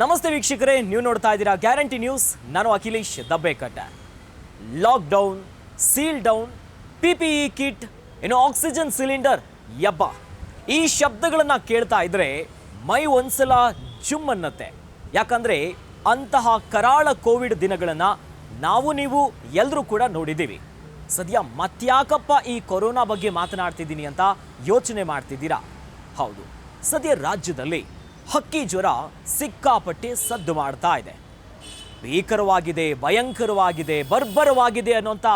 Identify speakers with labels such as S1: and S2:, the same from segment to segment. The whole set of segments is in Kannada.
S1: ನಮಸ್ತೆ ವೀಕ್ಷಕರೇ, ನೀವು ನೋಡ್ತಾ ಇದ್ದೀರಾ ಗ್ಯಾರಂಟಿ ನ್ಯೂಸ್. ನಾನು Akhilesh Dabbekatta. Lockdown seal down P P E kit ಏನು ಆಕ್ಸಿಜನ್ ಸಿಲಿಂಡರ್ ಯಬ್ಬ. ಈ ಶಬ್ದಗಳನ್ನು ಕೇಳ್ತಾ ಇದ್ರೆ ಮೈ ಒಂದ್ಸಲ ಜುಮ್ ಅನ್ನತ್ತೆ. ಯಾಕಂದರೆ ಅಂತಹ ಕರಾಳ ಕೋವಿಡ್ ದಿನಗಳನ್ನು ನಾವು ನೀವು ಎಲ್ಲರೂ ಕೂಡ ನೋಡಿದ್ದೀವಿ. ಸದ್ಯ ಮತ್ಯಾಕಪ್ಪ ಈ ಕೊರೋನಾ ಬಗ್ಗೆ ಮಾತನಾಡ್ತಿದ್ದೀನಿ ಅಂತ ಯೋಚನೆ ಮಾಡ್ತಿದ್ದೀರಾ? ಹೌದು. ಸದ್ಯ ರಾಜ್ಯದಲ್ಲಿ ಹಕ್ಕಿ ಜ್ವರ ಸಿಕ್ಕಾಪಟ್ಟೆ ಸದ್ದು ಮಾಡ್ತಾ ಇದೆ. ಭೀಕರವಾಗಿದೆ, ಭಯಂಕರವಾಗಿದೆ, ಬರ್ಬರವಾಗಿದೆ ಅನ್ನೋಂಥ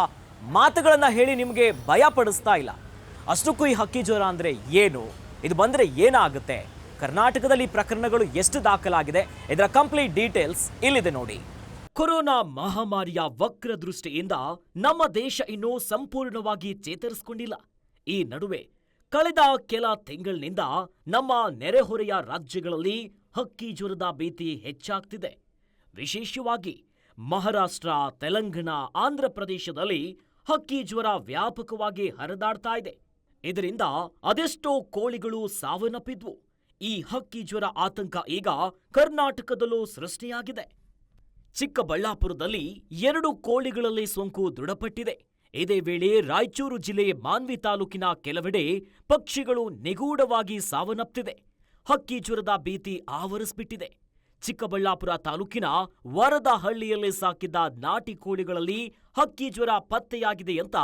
S1: ಮಾತುಗಳನ್ನು ಹೇಳಿ ನಿಮಗೆ ಭಯ ಪಡಿಸ್ತಾ ಇಲ್ಲ. ಅಷ್ಟಕ್ಕೂ ಈ ಹಕ್ಕಿ ಜ್ವರ ಅಂದರೆ ಏನು? ಇದು ಬಂದರೆ ಏನಾಗುತ್ತೆ? ಕರ್ನಾಟಕದಲ್ಲಿ ಪ್ರಕರಣಗಳು ಎಷ್ಟು ದಾಖಲಾಗಿದೆ? ಇದರ ಕಂಪ್ಲೀಟ್ ಡೀಟೇಲ್ಸ್ ಇಲ್ಲಿದೆ ನೋಡಿ. ಕೊರೋನಾ ಮಹಾಮಾರಿಯ ವಕ್ರ ದೃಷ್ಟಿಯಿಂದ ನಮ್ಮ ದೇಶ ಇನ್ನೂ ಸಂಪೂರ್ಣವಾಗಿ ಚೇತರಿಸಿಕೊಂಡಿಲ್ಲ. ಈ ನಡುವೆ ಕಳೆದ ಕೆಲ ತಿಂಗಳಿನಿಂದ ನಮ್ಮ ನೆರೆಹೊರೆಯ ರಾಜ್ಯಗಳಲ್ಲಿ ಹಕ್ಕಿ ಜ್ವರದ ಭೀತಿ ಹೆಚ್ಚಾಗ್ತಿದೆ. ವಿಶೇಷವಾಗಿ ಮಹಾರಾಷ್ಟ್ರ, ತೆಲಂಗಾಣ, ಆಂಧ್ರ ಪ್ರದೇಶದಲ್ಲಿ ಹಕ್ಕಿ ಜ್ವರ ವ್ಯಾಪಕವಾಗಿ ಹರಿದಾಡ್ತಾ ಇದೆ. ಇದರಿಂದ ಅದೆಷ್ಟೋ ಕೋಳಿಗಳು ಸಾವನ್ನಪ್ಪಿದ್ವು. ಈ ಹಕ್ಕಿ ಜ್ವರ ಆತಂಕ ಈಗ ಕರ್ನಾಟಕದಲ್ಲೂ ಸೃಷ್ಟಿಯಾಗಿದೆ. ಚಿಕ್ಕಬಳ್ಳಾಪುರದಲ್ಲಿ ಎರಡು ಕೋಳಿಗಳಲ್ಲಿ ಸೋಂಕು ದೃಢಪಟ್ಟಿದೆ. ಇದೇ ವೇಳೆ ರಾಯಚೂರು ಜಿಲ್ಲೆ ಮಾನ್ವಿ ತಾಲೂಕಿನ ಕೆಲವೆಡೆ ಪಕ್ಷಿಗಳು ನಿಗೂಢವಾಗಿ ಸಾವನ್ನಪ್ತಿದೆ ಹಕ್ಕಿ ಜ್ವರದ ಭೀತಿ ಆವರಿಸ್ಬಿಟ್ಟಿದೆ. ಚಿಕ್ಕಬಳ್ಳಾಪುರ ತಾಲೂಕಿನ ವರದಹಳ್ಳಿಯಲ್ಲಿ ಸಾಕಿದ್ದ ನಾಟಿ ಕೋಳಿಗಳಲ್ಲಿ ಹಕ್ಕಿ ಜ್ವರ ಪತ್ತೆಯಾಗಿದೆ ಅಂತ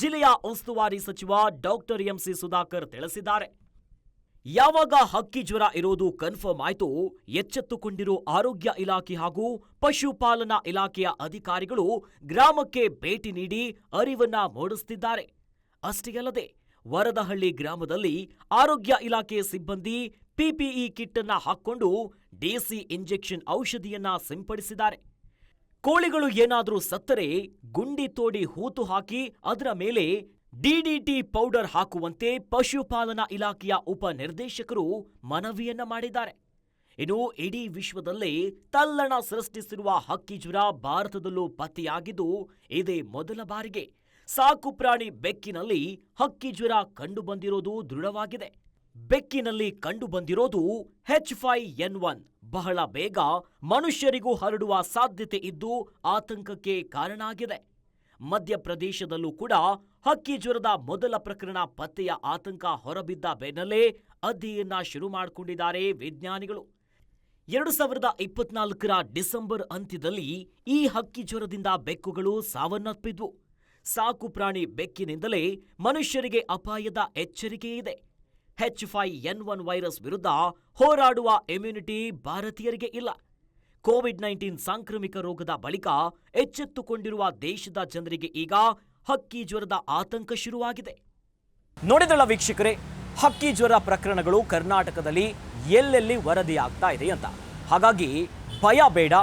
S1: ಜಿಲ್ಲೆಯ ಉಸ್ತುವಾರಿ ಸಚಿವ ಡಾಕ್ಟರ್ ಎಂಸಿ ಸುಧಾಕರ್ ತಿಳಿಸಿದ್ದಾರೆ. ಯಾವಾಗ ಹಕ್ಕಿ ಜ್ವರ ಇರೋದು ಕನ್ಫರ್ಮ್ ಆಯಿತು, ಎಚ್ಚೆತ್ತುಕೊಂಡಿರೋ ಆರೋಗ್ಯ ಇಲಾಖೆ ಹಾಗೂ ಪಶುಪಾಲನಾ ಇಲಾಖೆಯ ಅಧಿಕಾರಿಗಳು ಗ್ರಾಮಕ್ಕೆ ಭೇಟಿ ನೀಡಿ ಅರಿವನ್ನ ಮೂಡಿಸುತ್ತಿದ್ದಾರೆ ಅಷ್ಟೇ ಅಲ್ಲದೆ, ವರದಹಳ್ಳಿ ಗ್ರಾಮದಲ್ಲಿ ಆರೋಗ್ಯ ಇಲಾಖೆ ಸಿಬ್ಬಂದಿ ಪಿಪಿಇ ಕಿಟ್ ಅನ್ನ ಹಾಕ್ಕೊಂಡು ಡಿಸಿ ಇಂಜೆಕ್ಷನ್ ಔಷಧಿಯನ್ನ ಸಿಂಪಡಿಸಿದ್ದಾರೆ. ಕೋಳಿಗಳು ಏನಾದರೂ ಸತ್ತರೆ ಗುಂಡಿ ತೋಡಿ ಹೂತು ಹಾಕಿ ಅದರ ಮೇಲೆ ಡಿಡಿಟಿ ಪೌಡರ್ ಹಾಕುವಂತೆ ಪಶುಪಾಲನಾ ಇಲಾಖೆಯ ಉಪ ನಿರ್ದೇಶಕರು ಮನವಿಯನ್ನ ಮಾಡಿದ್ದಾರೆ. ಇನ್ನು ಇಡೀ ವಿಶ್ವದಲ್ಲೇ ತಲ್ಲಣ ಸೃಷ್ಟಿಸಿರುವ ಹಕ್ಕಿ ಜ್ವರ ಭಾರತದಲ್ಲೂ ಪತ್ತೆಯಾಗಿದ್ದು, ಇದೇ ಮೊದಲ ಬಾರಿಗೆ ಸಾಕುಪ್ರಾಣಿ ಬೆಕ್ಕಿನಲ್ಲಿ ಹಕ್ಕಿ ಜ್ವರ ಕಂಡುಬಂದಿರೋದು ದೃಢವಾಗಿದೆ. ಬೆಕ್ಕಿನಲ್ಲಿ ಕಂಡುಬಂದಿರೋದು ಹೆಚ್ ಫೈ ಎನ್ ಒನ್. ಬಹಳ ಬೇಗ ಮನುಷ್ಯರಿಗೂ ಹರಡುವ ಸಾಧ್ಯತೆ ಇದ್ದು ಆತಂಕಕ್ಕೆ ಕಾರಣ ಆಗಿದೆ ಮಧ್ಯಪ್ರದೇಶದಲ್ಲೂ ಕೂಡ ಹಕ್ಕಿ ಜ್ವರದ ಮೊದಲ ಪ್ರಕರಣ ಪತ್ತೆಯ ಆತಂಕ ಹೊರಬಿದ್ದ ಬೆನ್ನಲ್ಲೇ ಅಧ್ಯಯನ ಶುರು ಮಾಡಿಕೊಂಡಿದ್ದಾರೆ ವಿಜ್ಞಾನಿಗಳು. ಎರಡು ಸಾವಿರದ ಇಪ್ಪತ್ನಾಲ್ಕರ ಡಿಸೆಂಬರ್ ಅಂತ್ಯದಲ್ಲಿ ಈ ಹಕ್ಕಿ ಜ್ವರದಿಂದ ಬೆಕ್ಕುಗಳು ಸಾವನ್ನಪ್ಪಿದ್ವು. ಸಾಕು ಪ್ರಾಣಿ ಬೆಕ್ಕಿನಿಂದಲೇ ಮನುಷ್ಯರಿಗೆ ಅಪಾಯದ ಎಚ್ಚರಿಕೆ ಇದೆ. H five N one virus ವಿರುದ್ಧ ಹೋರಾಡುವ ಇಮ್ಯುನಿಟಿ ಭಾರತೀಯರಿಗೆ ಇಲ್ಲ. ಕೋವಿಡ್ ನೈನ್ಟೀನ್ ಸಾಂಕ್ರಾಮಿಕ ರೋಗದ ಬಳಿಕ ಎಚ್ಚೆತ್ತುಕೊಂಡಿರುವ ದೇಶದ ಜನರಿಗೆ ಈಗ ಹಕ್ಕಿ ಜ್ವರದ ಆತಂಕ ಶುರುವಾಗಿದೆ. ನೋಡಿದಳ ವೀಕ್ಷಕರೇ ಹಕ್ಕಿ ಜ್ವರ ಪ್ರಕರಣಗಳು ಕರ್ನಾಟಕದಲ್ಲಿ ಎಲ್ಲೆಲ್ಲಿ ವರದಿಯಾಗ್ತಾ ಇದೆ ಅಂತ. ಹಾಗಾಗಿ ಭಯ ಬೇಡ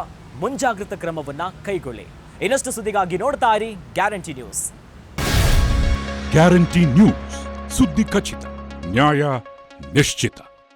S1: ಮುಂಜಾಗ್ರತಾ ಕ್ರಮವನ್ನ ಕೈಗೊಳ್ಳಿ. ಇನ್ನಷ್ಟು ಸುದ್ದಿಗಾಗಿ ನೋಡ್ತಾ ಇರಿ ಗ್ಯಾರಂಟಿ ನ್ಯೂಸ್.
S2: ಗ್ಯಾರಂಟಿ ನ್ಯೂಸ್ ಸುದ್ದಿ ಖಚಿತ ನ್ಯಾಯ ನಿಶ್ಚಿತ.